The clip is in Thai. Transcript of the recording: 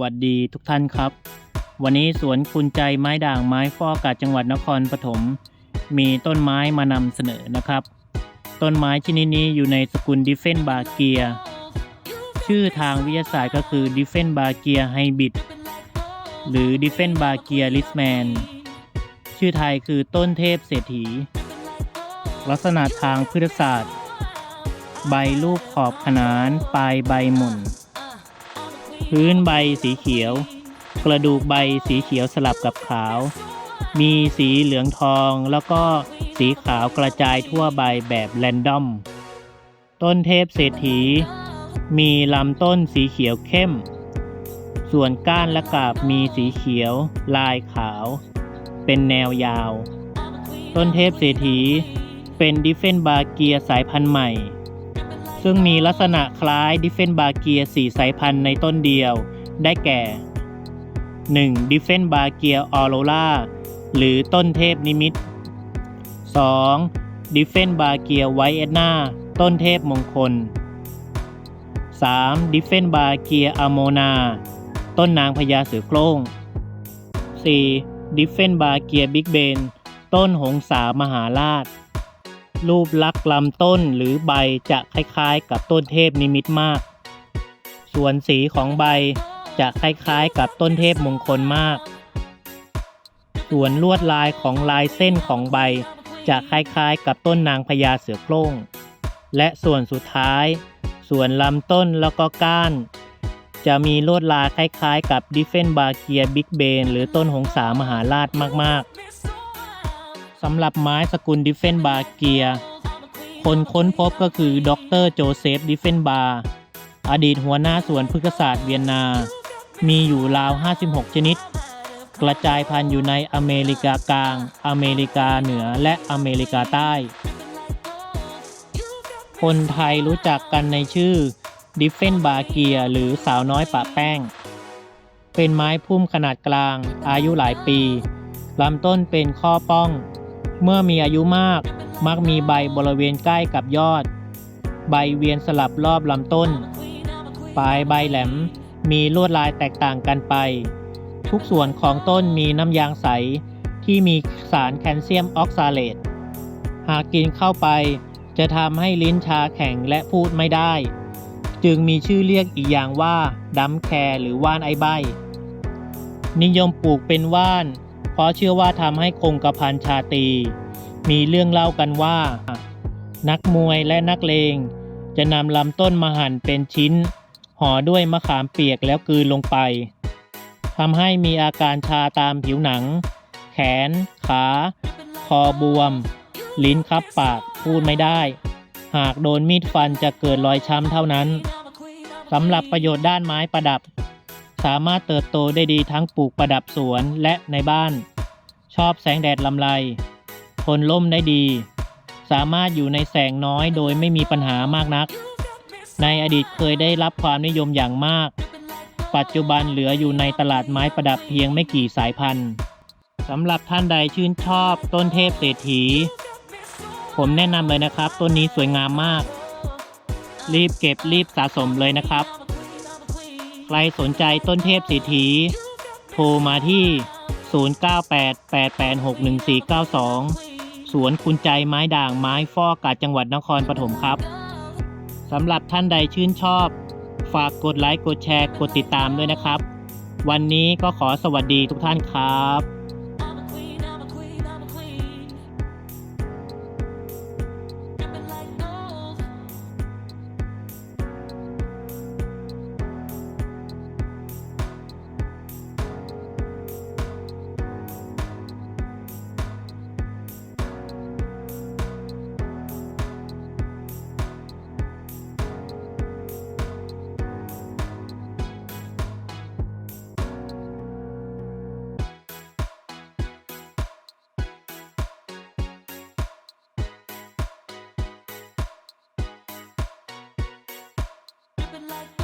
วัสดีทุกท่านครับ วันนี้สวนคุณใจไม้ด่างไม้ฟอกาดจังหวัดนครปฐมมีต้นไม้มานำเสนอนะครับ ต้นไม้ชนิดนี้อยู่ในสกุลดิเฟนบาเกียชื่อทางวิทยาศาสตร์ก็คือดิเฟนบาเกียไฮบิดหรือดิเฟนบาเกียลิสแมนชื่อไทยคือต้นเทพเศรษฐี ลักษณะทางพืชศาสตร์ ใบรูปขอบขนาน ปลายใบหม่น พื้นใบสีเขียว กระดูกใบสีเขียวสลับกับขาว มีสีเหลืองทองแล้วก็สีขาวกระจายทั่วใบแบบแรนดอม ต้นเทพเศรษฐี มีลำต้นสีเขียวเข้ม ส่วนก้านและกาบมีสีเขียว ลายขาว เป็นแนวยาว ต้นเทพเศรษฐี เป็นดิเฟนบาเกียสายพันธุ์ใหม่ ซึ่งมีลักษณะคล้ายดิเฟนบาเกียสี่สายพันธุ์ในต้นเดียว ได้แก่ 1. ดิเฟนบาเกียออโรราหรือต้นเทพนิมิต 2. ดิเฟนบาเกียไวเอตนาต้นเทพมงคล 3. ดิเฟนบาเกียอโมนา ต้นนางพญาเสือโคร่ง 4. ดิเฟนบาเกียบิ๊กเบน ต้นหงสามหาราช รูปลักษณ์ลำต้นหรือใบจะคล้ายๆ กับต้นเทพนิมิตมาก ส่วนสีของใบจะคล้ายๆ กับต้นเทพมงคลมาก ส่วนลวดลายของลายเส้นของใบจะคล้ายๆ กับต้นนางพญาเสือโคร่ง และส่วนสุดท้าย ส่วนลำต้นแล้วก็ก้าน จะมีลวดลายคล้ายๆ กับดิเฟนบาเกียบิ๊กเบนหรือต้นหงสามหาราชมากๆ สำหรับไม้สกุลดิเฟนบาเกีย คนค้นพบก็คือดรโจเซฟดิเฟนบา อดีตหัวหน้าสวนพฤกษศาสตร์เวียนนา มีอยู่ราว 56 ชนิด กระจายพันธุ์อยู่ในอเมริกากลาง อเมริกาเหนือและอเมริกาใต้ คนไทยรู้จักกันในชื่อดิเฟนบาเกียหรือสาวน้อยปะแป้ง เป็นไม้พุ่มขนาดกลาง อายุหลายปีลำต้นเป็นข้อป้อง เมื่อมีอายุมาก มักมีใบบริเวณใกล้กับยอด ใบเวียนสลับรอบลำต้น ปลายใบแหลมมีลวดลายแตกต่างกันไป ทุกส่วนของต้นมีน้ำยางใสที่มีสารแคลเซียมออกซาเลต หากกินเข้าไปจะทำให้ลิ้นชาแข็งและพูดไม่ได้ จึงมีชื่อเรียกอีกอย่างว่าดัมแคร์หรือว่านไอใบ นิยมปลูกเป็นว่าน เพราะเชื่อว่าทำให้คงกระพันชาตี มีเรื่องเล่ากันว่า นักมวยและนักเลง จะนำลำต้นมาหั่นเป็นชิ้น ห่อด้วยมะขามเปียกแล้วกืนลงไปทำให้มีอาการชาตามผิวหนัง แขน ขา คอบวม ลิ้นคับปากพูดไม่ได้ หากโดนมีดฟันจะเกิดรอยช้ำเท่านั้นสำหรับประโยชน์ด้านไม้ประดับ สามารถเติบโตได้ดีทั้งปลูกประดับสวนและในบ้าน ชอบแสงแดดลำไรทนล่มได้ดี สามารถอยู่ในแสงน้อยโดยไม่มีปัญหามากนัก ในอดีตเคยได้รับความนิยมอย่างมาก ปัจจุบันเหลืออยู่ในตลาดไม้ประดับเพียงไม่กี่สายพันธุ์สำหรับท่านใดชื่นชอบต้นเทพเศรษฐี ผมแนะนำเลยนะครับ ต้นนี้สวยงามมาก รีบเก็บรีบสะสมเลยนะครับ รสนใจต้นเทพสีทีโทรมาที่ 0988861492 สวนคุณใจไม้ด่างไม้ฟอกกาดจังหวัดนครปฐมครับสำหรับท่านใดชื่นชอบ ฝากกดไลค์กดแชร์กดติดตามด้วยนะครับ วันนี้ก็ขอสวัสดีทุกท่านครับ like